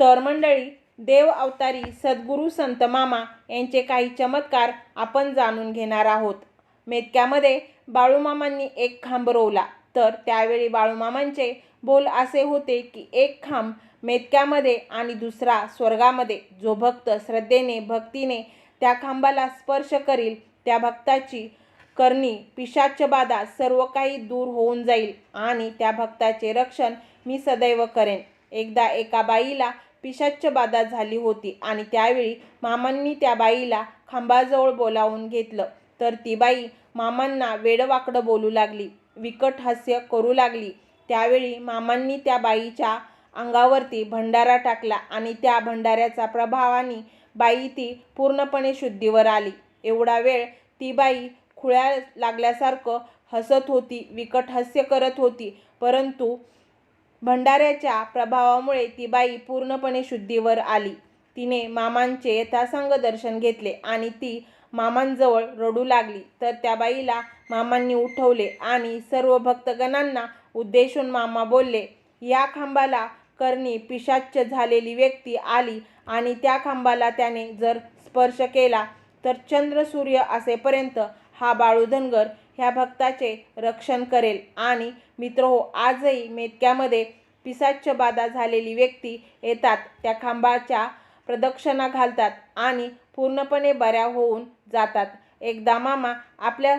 तर मंडळी देव अवतारी सद्गुरू संत मामा यांचे काही चमत्कार आपण जाणून घेणार आहोत. मेतक्यामध्ये बाळूमामांनी एक खांब रोवला. तर त्यावेळी बाळूमामांचे बोल असे होते की एक खांब मेतक्यामध्ये आणि दुसरा स्वर्गामध्ये. जो भक्त श्रद्धेने भक्तीने त्या खांबाला स्पर्श करील त्या भक्ताची करणी पिशाच्य बाधा सर्व काही दूर होऊन जाईल आणि त्या भक्ताचे रक्षण मी सदैव करेन. एकदा एका बाईला पिशाच्च बाधा झाली होती आणि त्यावेळी मामांनी त्या बाईला खांबाजवळ बोलावून घेतलं. तर ती बाई मामांना वेडवाकडं बोलू लागली विकट हास्य करू लागली. त्यावेळी मामांनी त्या बाईच्या अंगावरती भंडारा टाकला आणि त्या भंडाऱ्याचा प्रभावाने बाई ती पूर्णपणे शुद्धीवर आली. एवढा वेळ ती बाई खुळ्या लागल्यासारखं हसत होती विकट हास्य करत होती. परंतु भंडाऱ्याच्या प्रभावामुळे ती बाई पूर्णपणे शुद्धीवर आली. तिने मामांचे यथासांग दर्शन घेतले आणि ती मामांजवळ रडू लागली. तर त्या बाईला मामांनी उठवले आणि सर्व भक्तगणांना उद्देशून मामा बोलले या खांबाला करणी पिशाच्च झालेली व्यक्ती आली आणि त्या खांबाला त्याने जर स्पर्श केला तर चंद्र सूर्य असेपर्यंत हा बाळूधनगर ह्या भक्ताचे रक्षण करेल आणि मित्र हो आजही मेतक्यामध्ये पिसाच्य बाधा झालेली व्यक्ती येतात त्या खांबाच्या प्रदक्षिणा घालतात आणि पूर्णपणे बऱ्या होऊन जातात. एकदा मामा आपल्या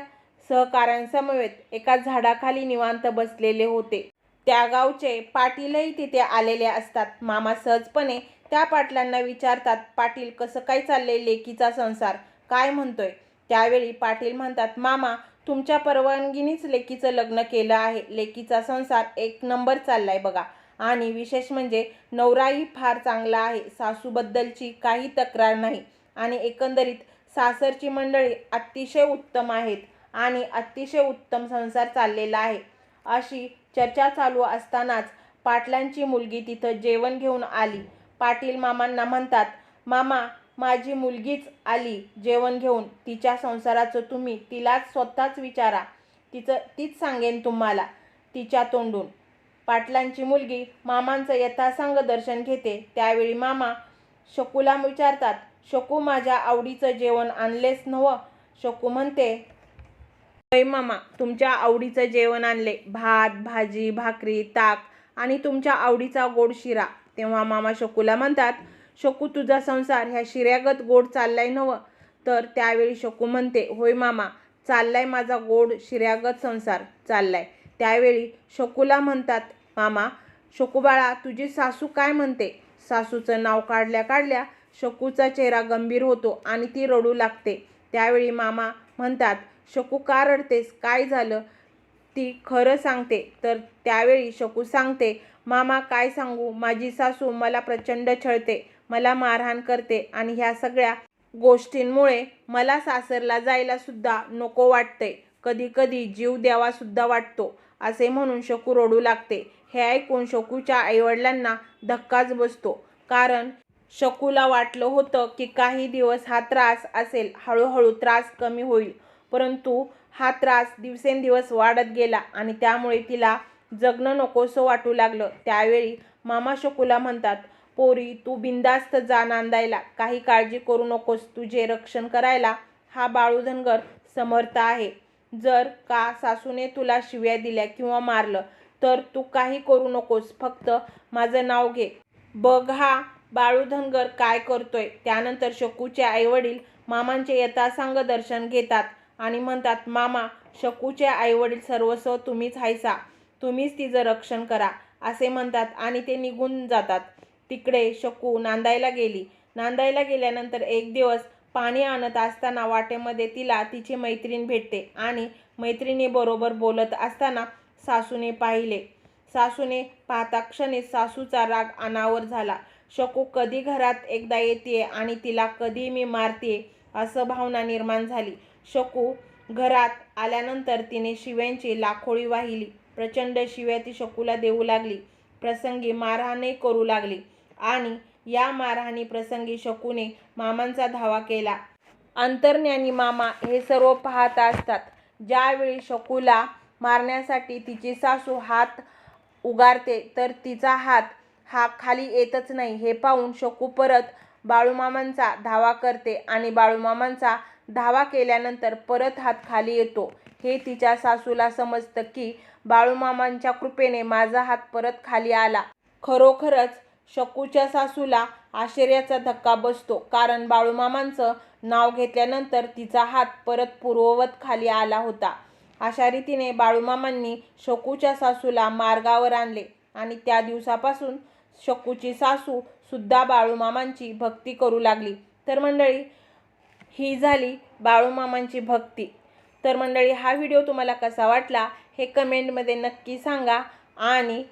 सहकाऱ्यांसमवेत एका झाडाखाली निवांत बसलेले होते. त्या गावचे पाटीलही तिथे आलेले असतात. मामा सहजपणे त्या पाटलांना विचारतात पाटील कसं काय चाललंय लेकीचा संसार? काय म्हणतोय? त्यावेळी पाटील म्हणतात मामा तुमच्या परवानगीनीच लेकीचं लग्न केलं आहे. लेकीचा संसार एक नंबर चाललाय बघा. आणि विशेष म्हणजे नवराही फार चांगला आहे. सासूबद्दलची काही तक्रार नाही. आणि एकंदरीत सासरची मंडळी अतिशय उत्तम आहेत. आणि अतिशय उत्तम संसार चाललेला आहे. अशी चर्चा चालू असतानाच पाटलांची मुलगी तिथं जेवण घेऊन आली. पाटील मामांना म्हणतात मामा माझी मुलगीच आली जेवण घेऊन. तिच्या संसाराचं तुम्ही तिलाच स्वतःच विचारा. तिचं तीच सांगेन तुम्हाला तिच्या तोंडून. पाटलांची मुलगी मामांचं यथासांग दर्शन घेते. त्यावेळी मामा शकूला विचारतात शकू माझ्या आवडीचं जेवण आणलेच नवं शकू म्हणते होय मामा तुमच्या आवडीचं जेवण आणले. भात भाजी भाकरी ताक आणि तुमच्या आवडीचा गोड शिरा. तेव्हा मामा शकूला म्हणतात शकू तुझा संसार ह्या शिऱ्यागत गोड चाललाय नवं तर त्यावेळी शकू म्हणते होय मामा चाललाय माझा गोड शिऱ्यागत संसार चाललाय. त्यावेळी शकूला म्हणतात मामा शकूबाळा तुझी सासू काय म्हणते? सासूचं नाव काढल्या काढल्या शकूचा चेहरा गंभीर होतो आणि ती रडू लागते. त्यावेळी मामा म्हणतात शकू का रडतेस? काय झालं? ती खरं सांगते. तर त्यावेळी शकू सांगते मामा काय सांगू? माझी सासू मला प्रचंड छळते. मला मारहाण करते आणि ह्या सगळ्या गोष्टींमुळे मला सासरला जायला सुद्धा नको वाटते. कधी कधी जीव द्यावा सुद्धा वाटतो असे म्हणून शकू रडू लागते. हे ऐकून शकूच्या आईवडिलांना धक्काच बसतो. कारण शकूला वाटलं होतं की काही दिवस हा त्रास असेल हळूहळू त्रास कमी होईल. परंतु हा त्रास दिवसेंदिवस वाढत गेला आणि त्यामुळे तिला जगणं नकोसं वाटू लागलं. त्यावेळी मामा शकूला म्हणतात पोरी तू बिंदास्त जा नांदायला. काही काळजी करू नकोस तुझे रक्षण करायला. हा बाळूधनगर समर्थ आहे. जर का सासूने तुला शिव्या दिल्या किंवा मारलं तर तू काही करू नकोस. फक्त माझं नाव घे. बघ हा बाळूधनगर काय करतोय. त्यानंतर शकूचे आईवडील मामांचे यथासांग दर्शन घेतात आणि म्हणतात मामा शकूचे आईवडील सर्वस्व तुम्हीच हायसा. तुम्हीच तिचं रक्षण करा असे म्हणतात आणि ते निघून जातात. तिकडे शकू नांदायला गेली. नांदायला गेल्यानंतर एक दिवस पाणी आणत असताना वाटेमध्ये तिला तिची मैत्रीण भेटते आणि मैत्रिणीबरोबर बोलत असताना सासूने पाहिले. सासूने पाहता क्षणी सासूचा राग अनावर झाला. शकू कधी घरात एकदा येते आणि तिला कधी मी मारते असं भावना निर्माण झाली. शकू घरात आल्यानंतर तिने शिव्यांची लाखोळी वाहिली. प्रचंड शिव्या ती शकूला देऊ लागली. प्रसंगी मारहाणही करू लागली. आणि या मारहाणी प्रसंगी शकूने मामांचा धावा केला. अंतर्ज्ञानी मामा हे सर्व पाहत असतात. ज्यावेळी शकूला मारण्यासाठी तिची सासू हात उगारते तर तिचा हात हा खाली येतच नाही. हे पाहून शकू परत बाळूमामांचा धावा करते आणि बाळूमामांचा धावा केल्यानंतर परत हात खाली येतो. हे तिच्या सासूला समजतं की बाळूमामांच्या कृपेने माझा हात परत खाली आला. खरोखरच शकूच्या सासूला आश्चर्याचा धक्का बसतो. कारण बाळूमामांचं नाव घेतल्यानंतर तिचा हात परत पूर्ववत खाली आला होता. अशा रीतीने बाळूमामांनी शकूच्या सासूला मार्गावर आणले आणि त्या दिवसापासून शकूची सासू सुद्धा बाळूमामांची भक्ती करू लागली. तर मंडळी ही झाली बाळूमामांची भक्ती. तर मंडळी हा व्हिडिओ तुम्हाला कसा वाटला हे कमेंटमध्ये नक्की सांगा आणि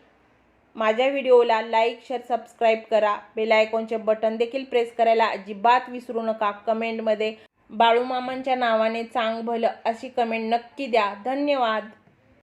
माझ्या व्हिडिओला लाईक शेअर सबस्क्राईब करा. बेलायकॉनचे बटन देखील प्रेस करायला अजिबात विसरू नका. कमेंटमध्ये बाळूमामांच्या नावाने चांग भलं अशी कमेंट नक्की द्या. धन्यवाद.